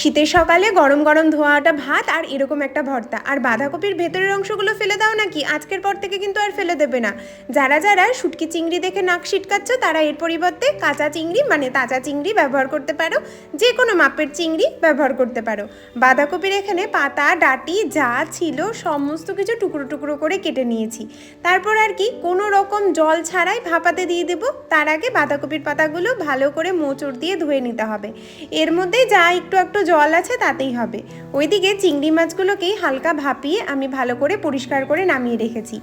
শীতের সকালে গরম গরম ধোয়াটা ভাত আর এরকম একটা ভর্তা। আর বাঁধাকপির ভেতরের অংশগুলো ফেলে দাও নাকি? আজকের পর থেকে কিন্তু আর ফেলে দেবে না। যারা যারা শুটকি চিংড়ি দেখে নাক ছিটকাচ্ছ তারা এর পরিবর্তে কাঁচা চিংড়ি মানে তাজা চিংড়ি ব্যবহার করতে পারো। যে কোনো মাপের চিংড়ি ব্যবহার করতে পারো। বাঁধাকপির এখানে পাতা, ডাটি, যা ছিল সমস্ত কিছু টুকরো টুকরো করে কেটে নিয়েছি। তারপর আর কি কোনো রকম জল ছাড়াই ভাপাতে দিয়ে দেবো। তার আগে বাঁধাকপির পাতাগুলো ভালো করে মোচড় দিয়ে ধুয়ে নিতে হবে। এর মধ্যে যা একটু একটু জল আছে তাতেই হবে। ওইদিকে চিংড়ি মাছগুলোকেই হালকা ভাপিয়ে আমি ভালো করে পরিষ্কার করে নামিয়ে রেখেছি।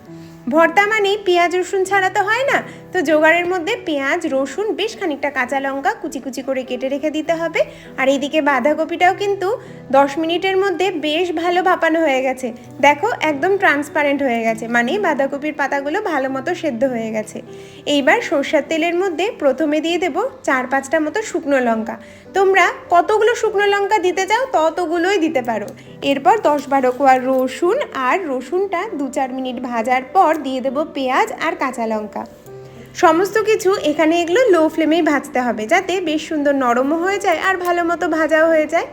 ভর্তা মানেই পেঁয়াজ, রসুন ছাড়া তো হয় না। তো জোগাড়ের মধ্যে পেঁয়াজ, রসুন, বেশ খানিকটা কাঁচা লঙ্কা কুচি কুচি করে কেটে রেখে দিতে হবে। আর এইদিকে বাঁধাকপিটাও কিন্তু দশ মিনিটের মধ্যে বেশ ভালো ভাপানো হয়ে গেছে। দেখো, একদম ট্রান্সপারেন্ট হয়ে গেছে। মানে বাঁধাকপির পাতাগুলো ভালো মতো সেদ্ধ হয়ে গেছে। এইবার সর্ষের তেলের মধ্যে প্রথমে দিয়ে দেব চার পাঁচটা মতো শুকনো লঙ্কা। তোমরা কতগুলো শুকনো লঙ্কা দিতে চাও, ততগুলোই দিতে পারো। এরপর দশ বারো কোয়া রসুন আর রসুনটা দু চার মিনিট ভাজার পর দিয়ে দেবো পেঁয়াজ আর কাঁচা লঙ্কা। সমস্ত কিছু এখানে এগুলো লো ফ্লেমেই ভাজতে হবে যাতে বেশ সুন্দর নরমও হয়ে যায় আর ভালো মতো ভাজাও হয়ে যায়।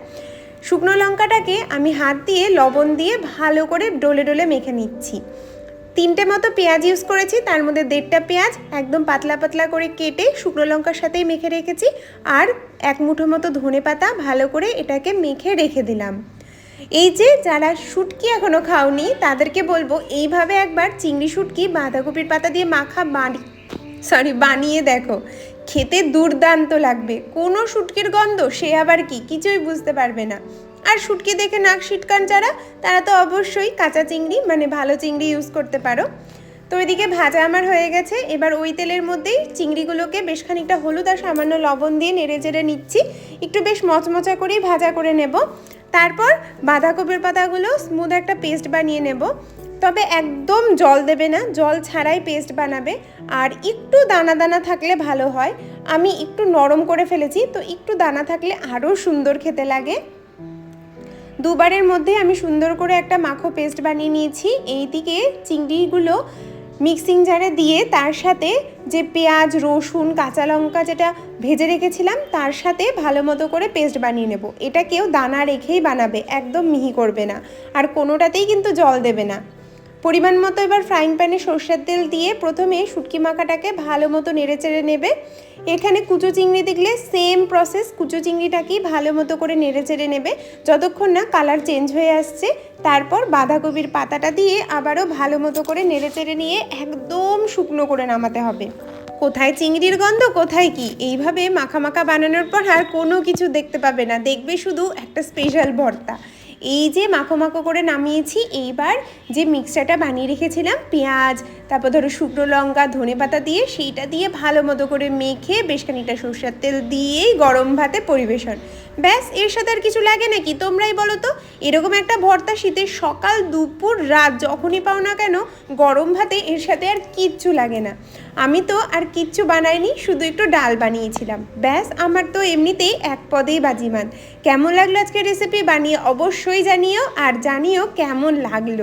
শুকনো লঙ্কাটাকে আমি হাত দিয়ে লবণ দিয়ে ভালো করে ডলে ডলে মেখে নিচ্ছি। তিনটে মতো পেঁয়াজ ইউজ করেছি, তার মধ্যে দেড়টা পেঁয়াজ একদম পাতলা পাতলা করে কেটে শুকনো লঙ্কার সাথেই মেখে রেখেছি আর এক মুঠো মতো ধনে পাতা ভালো করে এটাকে মেখে রেখে দিলাম। এই যে যারা শুটকি এখনও খাওনি, তাদেরকে বলব এইভাবে একবার চিংড়ি শুটকি, বাঁধাকপির পাতা দিয়ে মাখা বাড়ি সরি বানিয়ে দেখো। খেতে দুর্দান্ত লাগবে। কোনো শুটকির গন্ধ, সে আবার কি? কিছুই বুঝতে পারবে না। আর শুটকি দেখে নাক শিটকান যারা, তারা তো অবশ্যই কাঁচা চিংড়ি মানে ভালো চিংড়ি ইউজ করতে পারো। তো ওইদিকে ভাজা আমার হয়ে গেছে। এবার ওই তেলের মধ্যেই চিংড়িগুলোকে বেশ খানিকটা হলুদ আর সামান্য লবণ দিয়ে নেড়ে চেড়ে নিচ্ছি। একটু বেশ মচমচা করেই ভাজা করে নেব। তারপর বাঁধাকপির পাতাগুলো স্মুথ একটা পেস্ট বানিয়ে নেব। তবে একদম জল দেবে না, জল ছাড়াই পেস্ট বানাবে। আর একটু দানা দানা থাকলে ভালো হয়। আমি একটু নরম করে ফেলেছি, তো একটু দানা থাকলে আরও সুন্দর খেতে লাগে। দুবারের মধ্যে আমি সুন্দর করে একটা মাখো পেস্ট বানিয়ে নিয়েছি। এইদিকে চিংড়িগুলো মিক্সিং জারে দিয়ে তার সাথে যে পেঁয়াজ, রসুন, কাঁচা লঙ্কা যেটা ভেজে রেখেছিলাম, তার সাথে ভালো মতো করে পেস্ট বানিয়ে নেব। এটা কেউ দানা রেখেই বানাবে, একদম মিহি করবে না। আর কোনোটাতেই কিন্তু জল দেবে না। পরিমাণ মতো এবার ফ্রাইং প্যানে সর্ষের তেল দিয়ে প্রথমে শুটকি মাখাটাকে ভালো মতো নেড়ে চেড়ে নেবে। এখানে কুচো চিংড়ি দেখলে সেম প্রসেস কুচো চিংড়িটাকেই ভালো মতো করে নেড়ে চেড়ে নেবে। যতক্ষণ না কালার চেঞ্জ হয়ে আসছে, তারপর বাঁধাকপির পাতাটা দিয়ে আবারও ভালো মতো করে নেড়ে চেড়ে নিয়ে একদম শুকনো করে নামাতে হবে। কোথায় চিংড়ির গন্ধ, কোথায় কি? এইভাবে মাখা মাখা বানানোর পর আর কোনো কিছু দেখতে পাবে না। দেখবে শুধু একটা স্পেশাল ভর্তা। এই যে মাখো মাখো করে নামিয়েছি, এইবার যে মিক্সচারটা বানিয়ে রেখেছিলাম, পেঁয়াজ, তারপর ধরো শুকনো লঙ্কা, ধনে পাতা দিয়ে, সেইটা দিয়ে ভালো মতো করে মেখে বেশ খানিকটা সর্ষের তেল দিয়েই গরম ভাতে পরিবেশন। ব্যাস, এর সাথে আর কিছু লাগে নাকি? তোমরাই বলো তো, এরকম একটা ভর্তা শীতের সকাল, দুপুর, রাত, যখনই পাও না কেন, গরম ভাতে এর সাথে আর কিচ্ছু লাগে না। আমি তো আর কিচ্ছু বানাইনি, শুধু একটু ডাল বানিয়েছিলাম। ব্যাস, আমার তো এমনিতেই এক পদেই বাজিমান কেমন লাগল আজকে রেসিপি বানিয়ে অবশ্যই জানিও, আর জানিও কেমন লাগল।